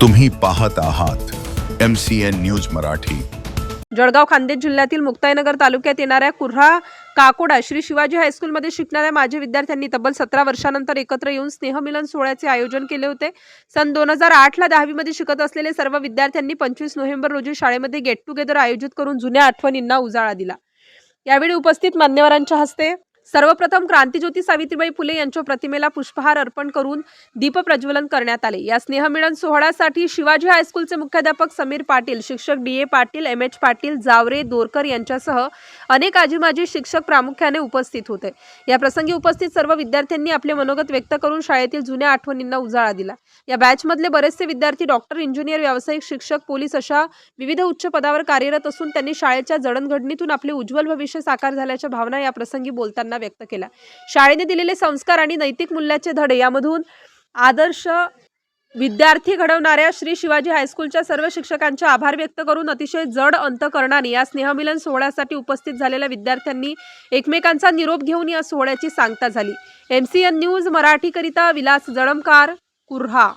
तुम्ही पाहत आहात M C N news Marathi. Jalgaon Khandesh जिल्ह्यातील मुक्ताईनगर तालुक्यात येणाऱ्या कुर्हा काकोडा श्री शिवाजी हायस्कूलमध्ये शिकणाऱ्या माजी विद्यार्थ्यांनी तब्बल सतरा वर्षानंतर एकत्र येऊन स्नेहमिलन सोहळ्याचे आयोजन केले होते. सन दोन हजार आठला दहावीमध्ये शिकत असलेले सर्व विद्यार्थ्यांनी पंचवीस नोव्हेंबर रोजी शाळेमध्ये गेट टुगेदर आयोजित करून जुन्या आठवणींना उजाळा दिला. यावेळी उपस्थित मान्यवरांच्या हस्ते सर्वप्रथम क्रांतीज्योती सावित्रीबाई फुले यांच्या प्रतिमेला पुष्पहार अर्पण करून दीप प्रज्वलन करण्यात आले. या स्नेहमिलन सोहळ्यासाठी शिवाजी हायस्कूलचे मुख्याध्यापक समीर पाटील शिक्षक D A Patil M H Patil Jaware Dorkar यांच्यासह अनेक आजीमाजी शिक्षक प्रामुख्याने उपस्थित होते. या प्रसंगी उपस्थित सर्व विद्यार्थ्यांनी आपले मनोगत व्यक्त करून शाळेतील जुन्या आठवणींना उजाळा दिला. या बॅचमधले बरेचसे विद्यार्थी डॉक्टर इंजिनियर व्यावसायिक शिक्षक पोलीस अशा विविध उच्च पदावर कार्यरत असून त्यांनी शाळेच्या जडणघडणीतून आपले उज्ज्वल भविष्य साकार झाल्याच्या भावना या प्रसंगी बोलताना व्यक्त केल्या शाळेने दिलेले संस्कार आणि नैतिक मूल्याचे धडे यामधून आदर्श विद्यार्थी घडवणाऱ्या श्री शिवाजी हायस्कूलच्या सर्व शिक्षकांचे आभार व्यक्त करून अतिशय जड अंतकरणाने या स्नेहमिलन सोहळ्यासाठी उपस्थित झालेल्या विद्यार्थ्यांनी एकमेकांचा निरोप घेऊन या सोहळ्याची सांगता झाली. एम सी एन न्यूज मराठीकरिता विलास जळमकार कुर्हा.